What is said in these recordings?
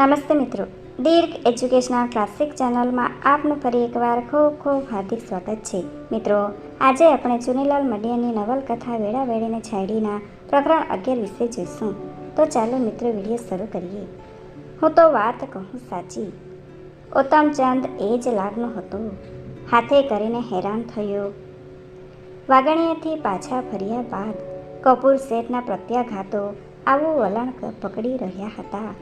નમસ્તે મિત્રો. દીર્ઘ educational classic ચેનલમાં આપનું ફરી એકવાર ખૂબ ખૂબ હાર્દિક સ્વાગત છે. મિત્રો, આજે આપણે ચુનીલાલ મડિયાની નવલકથા વેળાવેળીને છાયડીના પ્રકરણ અગિયાર વિશે જોઈશું. તો ચાલો મિત્રો, વીડિયો શરૂ કરીએ. હું તો વાત કહું સાચી. ઉત્તમચંદ એ જ લાગનો હતો. હાથે કરીને હેરાન થયો. વાગણીએથી પાછા ફર્યા બાદ કપૂર શેઠના પ્રત્યાઘાતો આવું વલણ પકડી રહ્યા હતા.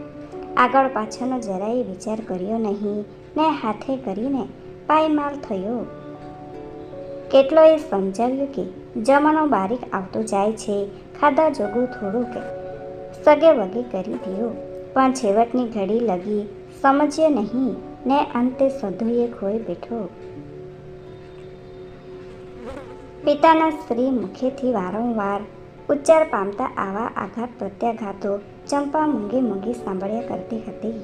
આગળ પાછળનો જરાય વિચાર કર્યો નહીં. ને હાથે કરીને પાયમાલ થયો. કેટલોએ સમજાવ્યું કે જમણો બારીક આવતો જાય છે. ખાધા જોગું થોડુંક સગે વગે કરી દો પણ છેવટની ઘડી લગી. સમજ્યો નહીં. ને અંતે સધુએ ખોઈ બેઠો. પિતાના સ્ત્રી મુખેથી વારંવાર ઉચ્ચાર પામતા આવા આઘાત પ્રત્યાઘાતો ચંપા મૂંગી મૂંગી સાંભળ્યા કરતી હતી.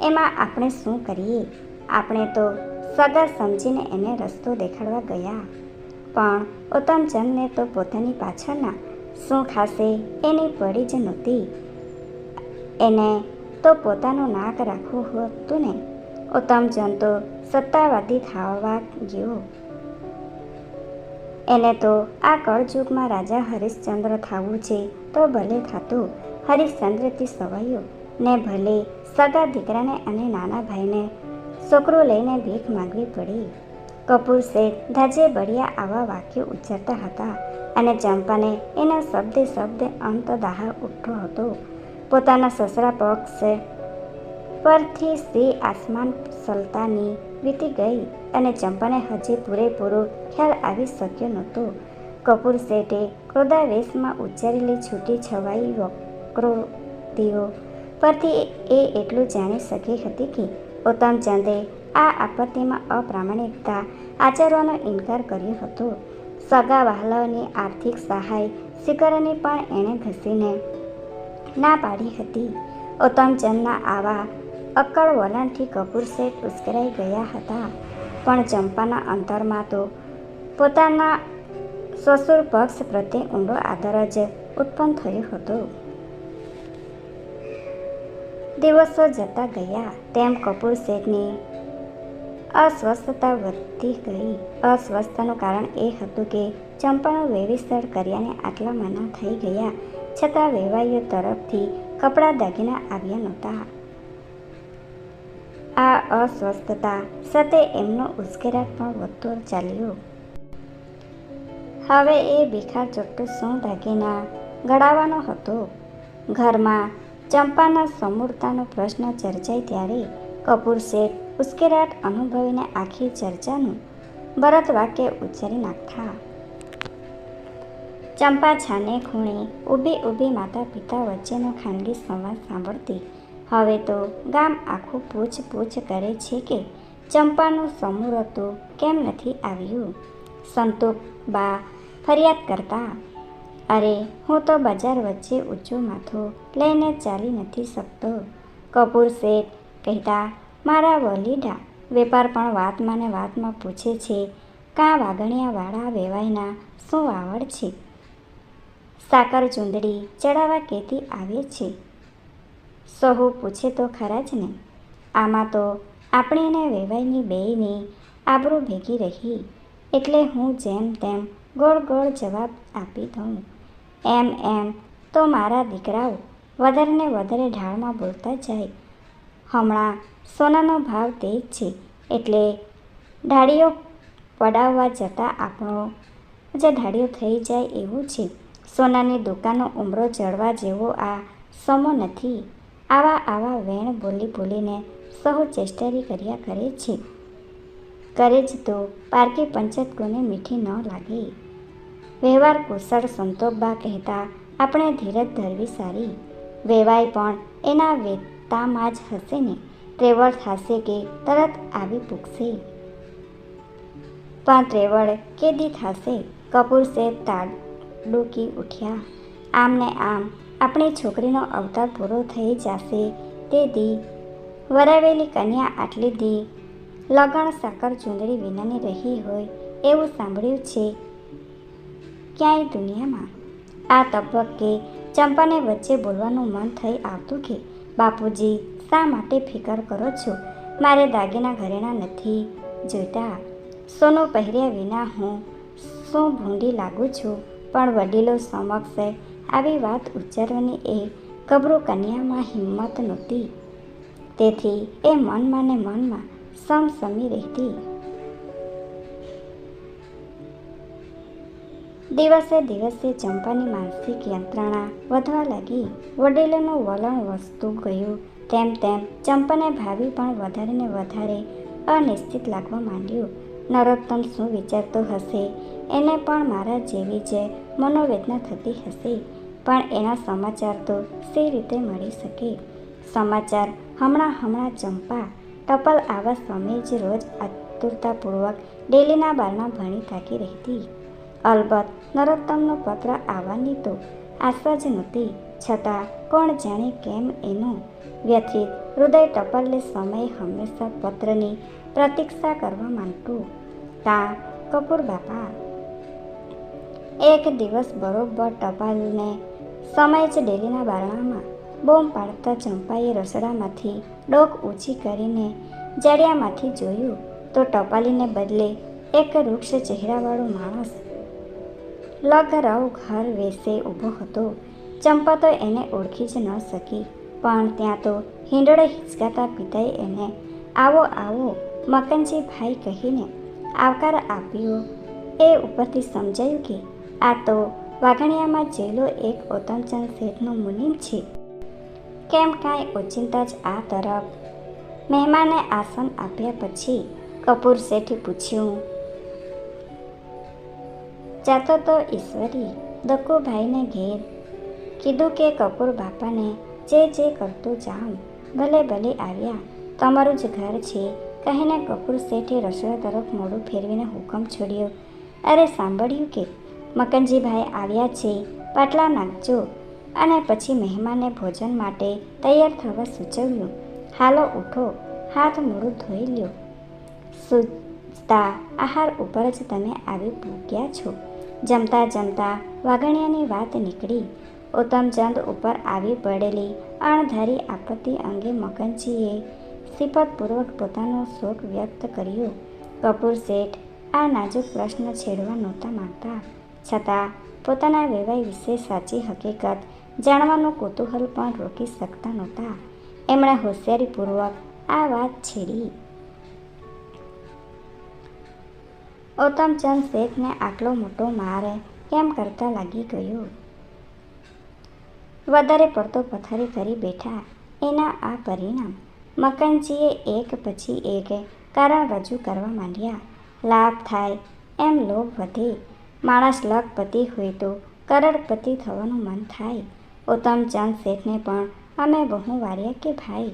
એમાં આપણે શું કરીએ? આપણે તો સગા સમજીને એને રસ્તો દેખાડવા ગયા. પણ ઉત્તમચંદને તો પોતાની પાછળના શું ખાશે એની પડી જ નહોતી. એને તો પોતાનું નાક રાખવું હતું ને. ઉત્તમચંદ તો સત્તાવાદી થવા ગયો. એને તો આ કળજુગમાં રાજા હરિશ્ચંદ્ર થવું છે તો ભલે થતું. હરિશ્ચંદ્રથી સવાયો. ને ભલે સગા દીકરાને અને નાના ભાઈને છોકરો લઈને ભીખ માંગવી પડી. કપૂર શેઠ ધજે બળિયા આવા વાક્યો ઉચ્ચારતા હતા અને ચંપાને એના શબ્દે શબ્દે અંત દાહ ઉઠતો હતો. પોતાના સસરા પક્ષ પરથી શ્રી આસમાન સલ્તાની વીતી ગઈ અને ચંપાને હજી પૂરેપૂરો ખ્યાલ આવી શક્યો નહોતો. કપૂર શેઠે ક્રોધાવેશમાં ઉચ્ચારેલી છૂટી છવાઈ વક્રોતિઓ પરથી એ એટલું જાણી શકી હતી કે ઉત્તમચંદે આ આપત્તિમાં અપ્રામાણિકતા આચરવાનો ઇનકાર કર્યો હતો. સગા વહાલાઓની આર્થિક સહાય શિખરની પણ એણે ઘસીને ના પાડી હતી. ઉત્તમચંદના આવા અક્કડ વલણથી કપૂર શેઠ ઉશ્કેરાઈ ગયા હતા. પણ ચંપાના અંતરમાં તો પોતાના સસુર પક્ષ પ્રત્યે ઊંડો આદર જ ઉત્પન્ન થયો હતો. દિવસો જતા ગયા, તેમ કપૂર શેઠની અસ્વસ્થતા વધતી ગઈ. અસ્વસ્થતાનું કારણ એ હતું કે ચંપાનું વેવિસ્તર કર્યાને આટલા મના થઈ ગયા, છતાં વેવાઈઓ તરફથી કપડાં દાગીના આવ્યા નહોતા. આ અસ્વસ્થતા સાથે એમનો ઉશ્કેરાટ પણ વધતો ચાલ્યો. હવે એ ભીખા ચોટ્ટુ શું દાગીના ગળાવાનો હતો. ઘરમાં ચંપાના સમૂરતાનો પ્રશ્ન ચર્ચાય ત્યારે કપૂર શેઠ ઉશ્કેરાટ અનુભવીને આખી ચર્ચાનું ભરત વાક્ય ઉચ્ચારી નાખતા. ચંપા છાને ખૂણે ઊભી ઊભી માતા પિતા વચ્ચેનો ખાનગી સંવાદ સાંભળતી હવે તો ગામ આખું પૂછ પૂછ કરે છે કે ચંપાનું સમૂરતું કેમ નથી આવ્યું? સંતોષ બા ફરિયાદ કરતા, અરે, હું તો બજાર વચ્ચે ઊંચું માથું લઈને ચાલી નથી શકતો. કપૂર શેઠ કહેતા, મારા વલીડા વેપાર પણ વાતમાં ને વાતમાં પૂછે છે, કાં વાગણિયાવાળા વેવાયના શું આવડ છે? સાકર ચૂંદડી ચડાવવા કેતી આવે છે. સહુ પૂછે તો ખરા જ ને. આમાં તો આપણીને વેવાઈની બેયની આબરૂ ભેગી રહી, એટલે હું જેમ તેમ ગોળ ગોળ જવાબ આપી દઉં. એમ એમ તો મારા દીકરાઓ વધારે ને વધારે ઢાળમાં બોલતા જાય. હમણાં સોનાનો ભાવ તે જ છે, એટલે ઢાળીઓ પડાવવા જતાં આપણો જે ઢાળીઓ થઈ જાય એવું છે. સોનાની દુકાનનો ઉમરો ચડવા જેવો આ સમો નથી. આવા આવા વેણ બોલી બોલીને સહુ ચેષ્ટરી કર્યા કરે છે. કરે જ તો પારકી પંચત કોને મીઠી ન લાગે. વ્યવહાર કુશળ સંતોષબા કહેતા આપણે ધીરજ ધરવી સારી. વેવાય પણ એના વેતામાં જ હશે ને, ત્રેવળ થશે કે તરત આવી પૂગશે પણ ત્રેવળ કેદી થશે? કપૂર શેઠ તાડુકી ઉઠ્યા. આમને આમ આપણી છોકરીનો અવતાર પૂરો થઈ જશે. તે દી વરાવેલી કન્યા આટલી દી લગણ સાકર ચૂંદડી વિનાની રહી હોય એવું સાંભળ્યું છે. ક્યાંય દુનિયામાં આ તબક્કે ચંપાને વચ્ચે બોલવાનું મન થઈ આવતું કે, બાપુજી, શા માટે ફિકર કરો છો? મારે દાગીના ઘરેણા નથી જોઈતા. સોનું પહેર્યા વિના હું શું ભૂંડી લાગું છું? પણ વડીલો સમક્ષ આવી વાત ઉચ્ચારવાની એ ગભરું કન્યામાં હિંમત નહોતી. તેથી એ મનમાં ને મનમાં સમસમી રહેતી. દિવસે દિવસે ચંપાની માનસિક યંત્રણા વધવા લાગી. વડીલોનું વલણ વસતું ગયું. તેમ તેમ ચંપાને ભાવિ પણ વધારે ને વધારે અનિશ્ચિત લાગવા માંડ્યું. નરોત્તમ શું વિચારતો હશે? એને પણ મારા જેવી જ મનોવેદના થતી હશે. પણ એના સમાચાર તો સે રીતે મળી શકે. સમાચાર હમણાં હમણાં ચંપા, ટપલ આવા સમયે જ રોજ આતુરતાપૂર્વક ડેલીના બારણા ભણી થાકી રહેતી. અલબત્ત નરોત્તમનો પત્ર આવવાની તો આશા જ નહોતી. છતાં કોણ જાણે કેમ એનું વ્યથિત હૃદય ટપલને સમયે હંમેશા પત્રની પ્રતીક્ષા કરવા માંગતું. તા કપૂર બાપા. એક દિવસ બરોબર ટપાલને સમય જ ડેલીના બારણામાં બોમ્બ પાડતા ચંપાએ રસોડામાંથી ડોક ઊંચી કરીને જડિયામાંથી જોયું તો ટપાલીને બદલે એક વૃક્ષ ચહેરાવાળો માણસ લગરવ ઘર વેસે ઊભો હતો. ચંપા તો એને ઓળખી જ ન શકી, પણ ત્યાં તો હિંડોળે હિંચકાતા પિતાએ એને આવો આવો મકનજીભાઈ કહીને આવકાર આપ્યો. એ ઉપરથી સમજાયું કે આ તો વાઘણિયામાં જેલો એક ઓતમચંદ શેઠનું મુનિમ છે. કેમ કાંઈ ઓચિંતા જ આ તરફ? મહેમાને આસન આપ્યા પછી કપૂર શેઠે પૂછ્યું, જાતો તો ઈશ્વરી, દક્કુભાઈને ઘેર. કીધું કે કપૂર બાપાને જે જે કરતું જાઉં, ભલે ભલે આવ્યા, તમારું જ ઘર છે. કહીને કપૂર શેઠે રસોડા તરફ મોડું ફેરવીને હુકમ છોડ્યો. અરે સાંભળ્યું કે મકનજીભાઈ આવ્યા છે, પાટલા નાખજો. અને પછી મહેમાનને ભોજન માટે તૈયાર થવા સૂચવ્યું. હાલો, ઉઠો. હાથ મોડું ધોઈ લ્યો. સૂચતા આહાર ઉપર જ તમે આવી પૂગ્યા છો. જમતા જમતા વાગણિયાની વાત નીકળી. ઉત્તમચંદ ઉપર આવી પડેલી અણધારી આપત્તિ અંગે મકનજીએ સિફતપૂર્વક પોતાનો શોક વ્યક્ત કર્યો. કપૂર શેઠ, આ નાજુક પ્રશ્ન છેડવા નહોતા માંગતા. છતાં પોતાના વ્યવહાર વિશે સાચી હકીકત જાણવાનું કુતૂહલ પણ રોકી શકતા નહોતા. એમણે હોશિયારીપૂર્વક આ વાત છેડી. ઉત્તમચંદ શેઠને આટલો મોટો માર કેમ કરતા લાગી ગયો? વધારે પડતો પથારી કરી બેઠા. એના આ પરિણામ મકનજીએ એક પછી એક કારણ રજૂ કરવા માંડ્યા. લાભ થાય એમ લોભ વધે. માણસ લખપતિ હોય તો કરોડપતિ થવાનું મન થાય. ઉત્તમચંદ શેઠને પણ અમે બહુ વાર્યા કે ભાઈ,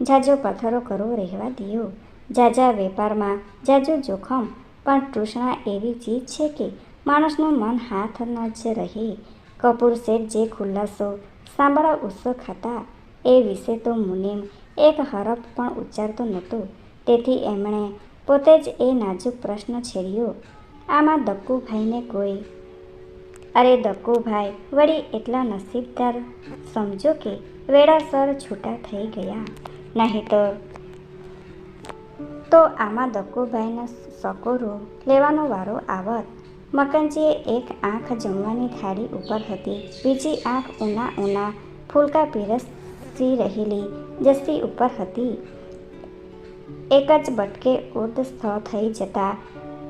જાજો પથ્થરો કરવો રહેવા દિયો. જાજા વેપારમાં જાજો જોખમ, પણ તૃષ્ણા એવી ચીજ છે કે માણસનું મન હાથ ન જ રહે. કપૂર શેઠ જે ખુલાસો સાંભળવા ઉત્સુક હતા, એ વિશે તો મુનિમ એક હરફ પણ ઉચ્ચારતો નહોતો. તેથી એમણે પોતે જ એ નાજુક પ્રશ્ન છેડ્યો. આમાં દક્કુભાઈને કોઈ. અરે દક્કુભાઈ, વળી એટલા નસીબદાર. સમજો કે વેળાસર છૂટા થઈ ગયા. નહીં તો તો આમાં દક્કુભાઈના સકોરો લેવાનો વારો આવત. મકનજીએ એક આંખ જમવાની થાળી ઉપર હતી. બીજી આંખ ઉના ઉના ફૂલકા પીરસી રહેલી જસ્સી ઉપર હતી. એક જ બટકે ઉર્ધસ્થ થઈ જતા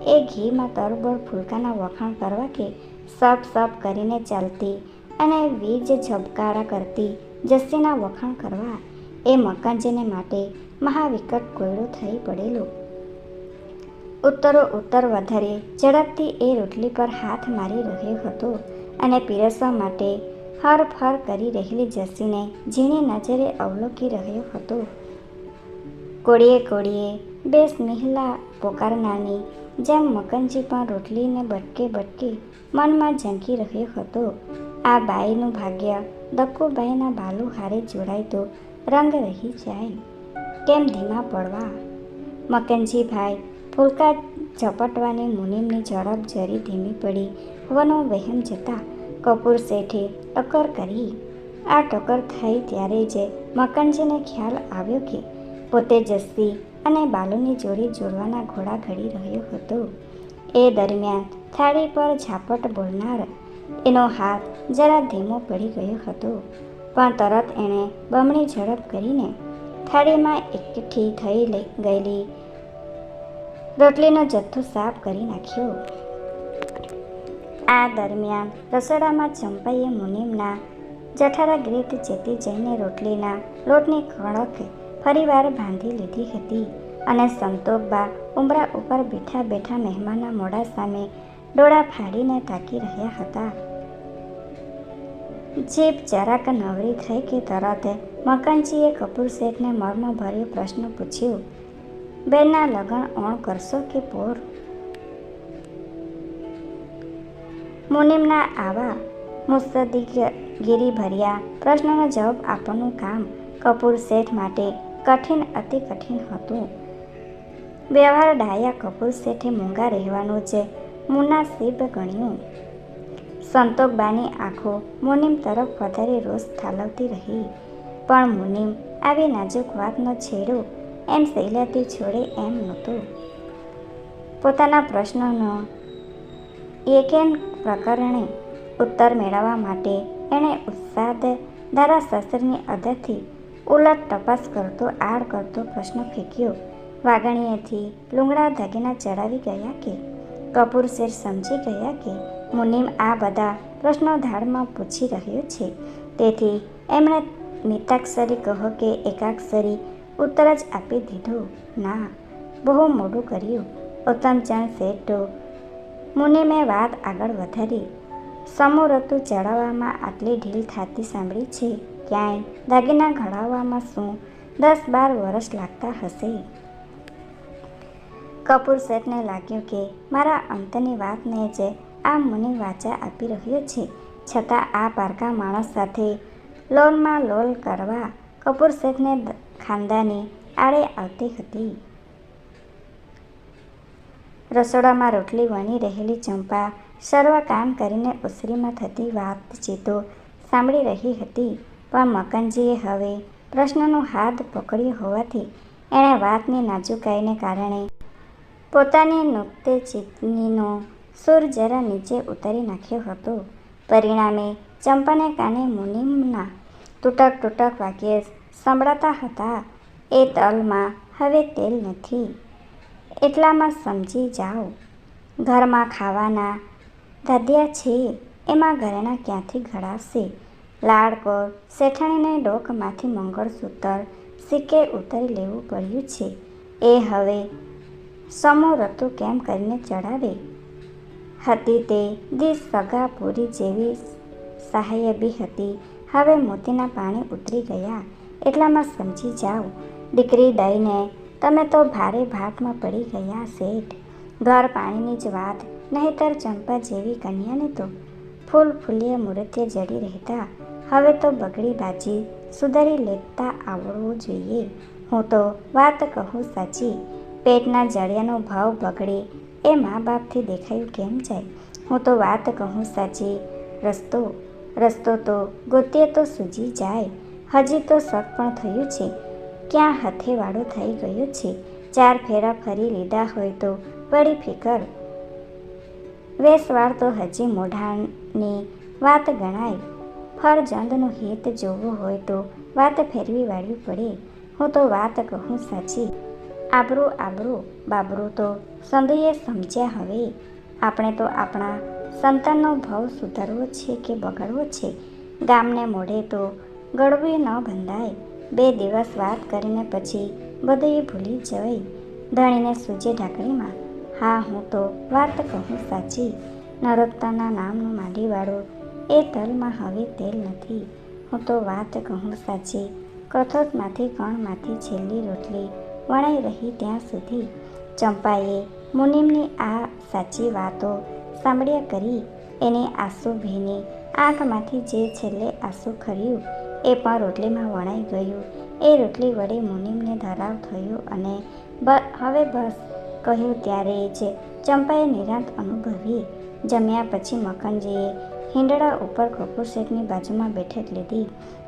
એ ઘીમાં તરબોળ ફૂલકાના વખાણ કરવા કે સપ સપ કરીને ચાલતી અને વીજ ઝબકારા કરતી જસ્સીના વખાણ કરવા એ મકાનજીને માટે મહાવિકટ કોયડો થઈ પડેલો. ઉત્તરો ઉત્તર વધારે ઝડપથી એ રોટલી પર હાથ મારી રહ્યો હતો અને પીરસવા માટે હરફર કરી રહેલી જસીને ઝીણી નજરે અવલોકી રહ્યો હતો. કોળીએ કોળીએ બે સ્નેહલા પોકારનારની જેમ મકનજી પણ રોટલીને બટકે બટકે મનમાં ઝંકી રહ્યો હતો. આ બાઈનું ભાગ્ય દક્કુબાઈના બાલુ હારે જોડાય તો રંગ રહી જાય. કેમ ધીમા પડવા? મકનજીભાઈ ફૂલકા ઝપટવાની મુનિમની ઝડપ જરી ધીમી પડી. વનો વહેમ જતા કપૂર શેઠે ટક્કર કરી. આ ટક્કર થઈ ત્યારે જ મકનજીને ખ્યાલ આવ્યો કે પોતે જસ્સી અને બાલુની જોડી જોડવાના ઘોડા ઘડી રહ્યો હતો. એ દરમિયાન થાળી પર ઝાપટ બોલનાર એનો હાથ જરા ધીમો પડી ગયો હતો. પણ તરત એણે બમણી ઝડપ કરીને થાળીમાં એકઠી થઈ ગયેલી રોટલીનો જથ્થો સાફ કરી નાખ્યો. આ દરમિયાન રસોડામાં ચંપાઈએ મુનિમના જઠારા ગ્રીત ચેતી જઈને રોટલીના લોટની કણક ફરીવાર બાંધી લીધી હતી અને સંતોકબા ઉંબરા ઉપર બેઠા બેઠા મહેમાનના મોઢા સામે ડોળા ફાડીને તાકી રહ્યા હતા. જીભ જરાક નવરી થઈ કે તરત મકાનજીએ કપૂર શેઠને મર્મભર્યો પ્રશ્ન પૂછ્યો, બેનના લગ્ન ઓણ કરશો કે પોર? મુનિમના આવા મુસ્તદીગીરી ભર્યા પ્રશ્નનો જવાબ આપવાનું કામ કપૂર શેઠ માટે કઠિન, અતિ કઠિન હતું. વ્યવહાર ડાયા કપૂર શેઠે મૂંગા રહેવાનું જે મુનાસિબ ગણ્યું. સંતોકબાની આંખો મુનિમ તરફ વધારે રોષ ઠાલવતી રહી. પણ મુનિમ આવી નાજુક વાતનો છેડો એમ શૈલાથી છોડે એમ નહોતું. પોતાના પ્રશ્નનો એકેન પ્રકરણે ઉત્તર મેળવવા માટે એણે ઉત્સાદ ધારાશાસ્ત્રની અદરથી ઉલટ તપાસ કરતો, આડ કરતો પ્રશ્ન ફેંક્યો. વાગણીએથી લુંગડા દાગીના ચડાવી ગયા કે? કપૂર શેર સમજી ગયા કે? મુનિમ આ બધા પ્રશ્નો ધાડમાં પૂછી રહ્યો છે. તેથી એમણે મિતાક્ષરી કહો કે એકાક્ષરી ઉત્તર જ આપી દીધો. ના, બહુ મોડું કર્યું. ઉત્તમચંદ શેઠો, મુનિમે વાત આગળ વધારી. સમુરતુ ચડાવવામાં આટલી ઢીલ થતી સાંભળી છે. ક્યાંય દાગીના ઘડાવવામાં શું? દસ બાર વર્ષ લાગતા હશે. કપૂર શેઠને લાગ્યું કે મારા અંતની વાતને જ આ મુનિ વાચા આપી રહ્યો છે. છતાં આ પારકા માણસ સાથે લોનમાં લોલ કરવા કપૂર શેઠને ખાનદાની આડે આવતી હતી. રસોડામાં રોટલી વણી રહેલી ચંપા સર્વ કામ કરીને ઓસરીમાં થતી વાતચીતો સાંભળી રહી હતી. પણ મકનજીએ હવે પ્રશ્નનો હાથ પકડ્યો હોવાથી એણે વાતની નાજુકાઈને કારણે પોતાની નુક્તે ચિતનીનો સૂર જરા નીચે ઉતારી નાખ્યો હતો. પરિણામે ચંપાને કાને મુનિમના તૂટક તૂટક વાક્ય સંભળાતા હતા, એ તલમાં હવે તેલ નથી, એટલામાં સમજી જાઓ. ઘરમાં ખાવાના ધાધ્યા છે, એમાં ઘરેણા ક્યાંથી ઘડાવશે લાડકોર શેઠાણીને ડોકમાંથી મંગળસૂત્ર સિક્કે ઉતારી લેવું પડ્યું છે. એ હવે સમો હતું કેમ કરીને ચડાવે હતી તે દી સગા પૂરી જેવી સહાયબી હતી. હવે મોતીના પાણી ઉતરી ગયા. એટલામાં સમજી જાઓ, દીકરી દઈને તમે તો ભારે ભાટમાં પડી ગયા શેઠ. ઘર પાણીની જ વાત, નહીતર ચંપા જેવી કન્યાને તો ફૂલ ફૂલીએ મૂર્તિ જડી રહેતા. હવે તો બગડી બાજી સુધારી લેતા આવડવું જોઈએ. હું તો વાત કહું સાચી, પેટના જળિયાનો ભાવ બગડે એ મા બાપથી દેખાયું કેમ જાય? હું તો વાત કહું સાચી, રસ્તો રસ્તો તો ગોતીએ તો સૂજી જાય. હજી તો શક પણ થયું છે, ક્યાં હથેવાળો થઈ ગયો છે? ચાર ફેરા ફરી લીધા હોય તો વળી ફિકર. વેસવાળ તો હજી મોઢાની વાત ગણાય ફરજંદનું હિત જોવું હોય તો વાત ફેરવી વાળવી પડે. હું તો વાત કહું સાચી. આબરૂ આબરૂ, બાબરું તો સંધિએ સમજ્યા હવે. આપણે તો આપણા સંતાનનો ભાવ સુધારવો છે કે બગાડવો છે? ગામને મોઢે તો ગળવી ન બંધાય. બે દિવસ વાત કરીને પછી બધું ભૂલી જવાય. ધણીને સૂજે ઢાંકણીમાં. હા, હું તો વાત કહું સાચી. નરોત્તાના નામનું માંડીવાળું એ તલમાં હવે તેલ નથી. હું તો વાત કહું સાચી. કથોકમાંથી કણમાંથી છેલ્લી રોટલી વણાઈ રહી ત્યાં સુધી. ચંપાએ મુનિમની આ સાચી વાતો સાંભળ્યા કરી એને આંસુ ભીની આંખમાંથી જે છેલ્લે આંસુ ખર્યું એ પણ રોટલીમાં વણાઈ ગયું. એ રોટલી વડે મુનિમને ધરાવ થયો અને હવે બસ કહ્યું ત્યારે જ ચંપાએ નિરાંત અનુભવી. જમ્યા પછી મખનજીએ હિંડળા ઉપર કપૂર શેઠની બાજુમાં બેઠક લીધી.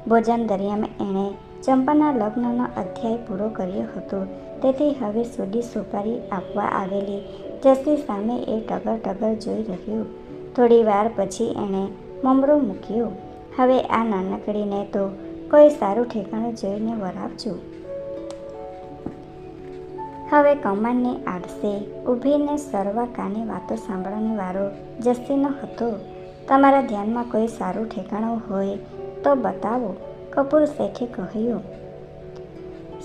ભોજન દરિયામાં એણે ચંપાના લગ્નનો અધ્યાય પૂરો કર્યો હતો. તેથી હવે સુધી સુપારી આપવા આવેલી જસી સામે એ ટગર ટગર જોઈ રહ્યું. થોડી વાર પછી એણે મમરો મૂક્યો. હવે આ નાનકડીને તો કોઈ સારું ઠેકાણું જોઈને વરાવજો. હવે કમાનની આડસે ઊભીને સર્વા કાને વાતો સાંભળવાનો વારો જસીનો હતો. તમારા ધ્યાનમાં કોઈ સારું ઠેકાણું હોય તો બતાવો, કપૂર શેઠે કહ્યું.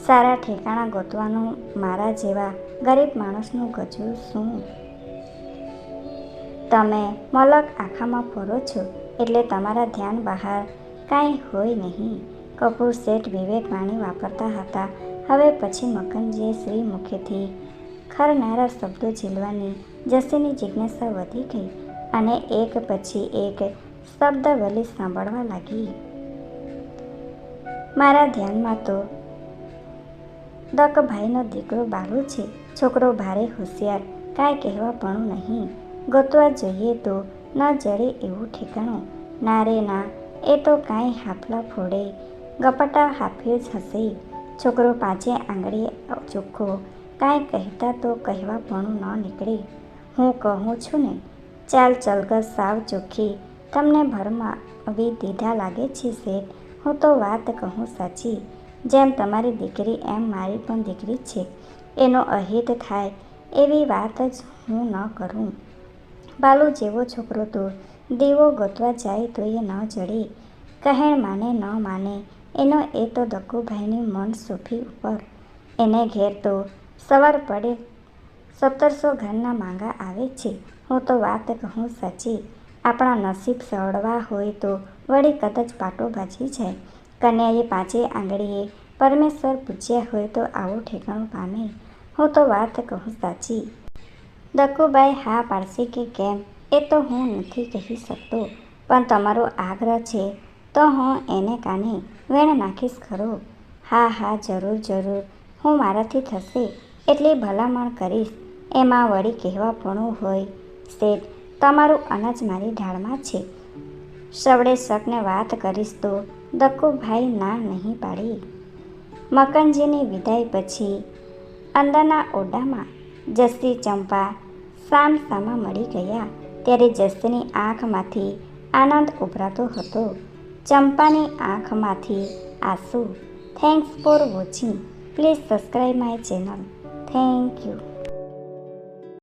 સારા ઠેકાણા ગોતવાનું મારા જેવા ગરીબ માણસનું ગજું શું? તમે મલક આખામાં ફરો છો એટલે તમારા ધ્યાન બહાર કાંઈ હોય નહીં. કપૂર શેઠ વિવેકવાણી વાપરતા હતા. હવે પછી મકનજીએ શ્રી મુખેથી ખરનારા શબ્દો ઝીલવાની જસીની જિજ્ઞાસા વધી ગઈ. અને એક પછી એક શબ્દવલી સાંભળવા લાગી. મારા ધ્યાનમાં તો દકભાઈનો દીકરો બાલુ છે. છોકરો ભારે હોશિયાર, કાંઈ કહેવા પણ નહીં. ગોતવા જઈએ તો ન જડે એવું ઠેકાણું. ના રે ના, એ તો કાંઈ હાફલા ફોડે. ગપાટા હાફી જ હશે છોકરો પાંચે આંગળી ચોખ્ખો, કાંઈ કહેતા તો કહેવા પણ ન નીકળે. હું કહું છું ને ચાલ ચલગત સાવ ચોખ્ખી. તમને ભરમાવી દીધા લાગે છે શેઠ? હું તો વાત કહું સાચી. જેમ તમારી દીકરી એમ મારી પણ દીકરી છે. એનો અહિત થાય. એવી વાત જ હું ન કરું. બાલુ જેવો છોકરો તો દીવો ગોતવા જાય તો એ ન જડે. કહેણ માને ન માને. એનો એ તો દક્કુભાઈની મન સોફી ઉપર. એને ઘેર તો સવાર પડે. સત્તરસો ઘરના માંગા આવે છે. હું તો વાત કહું સાચી. આપણા નસીબ સળવા હોય તો વળી કદાચ પાટો ભાજી જાય. કન્યાએ પાંચે આંગળીએ પરમેશ્વર પૂજ્યા હોય તો આવું ઠેકાણું પામે. હું તો વાત કહું સાચી. દક્કુબાઈ હા પાડશે કે કેમ? એ તો હું નથી કહી શકતો. પણ તમારો આગ્રહ છે તો હું એને કાને વેણ નાખીશ ખરો? હા હા, જરૂર જરૂર. હું મારાથી થશે. એટલી ભલામણ કરીશ. એમાં વળી કહેવા પણ હોય શેઠ તમારું અનાજ મારી ઢાળમાં છે. સવડે શકને વાત કરીશ તો દક્કુભાઈ ના નહીં પાડી. મકનજીની વિદાય પછી અંદરના ઓરડામાં જસી ચંપા સામ સામા મળી ગયા. ત્યારે જસીની આંખમાંથી આનંદ ઉભરાતો હતો. ચંપાની આંખમાંથી આંસુ. Thanks for watching please subscribe my channel thank you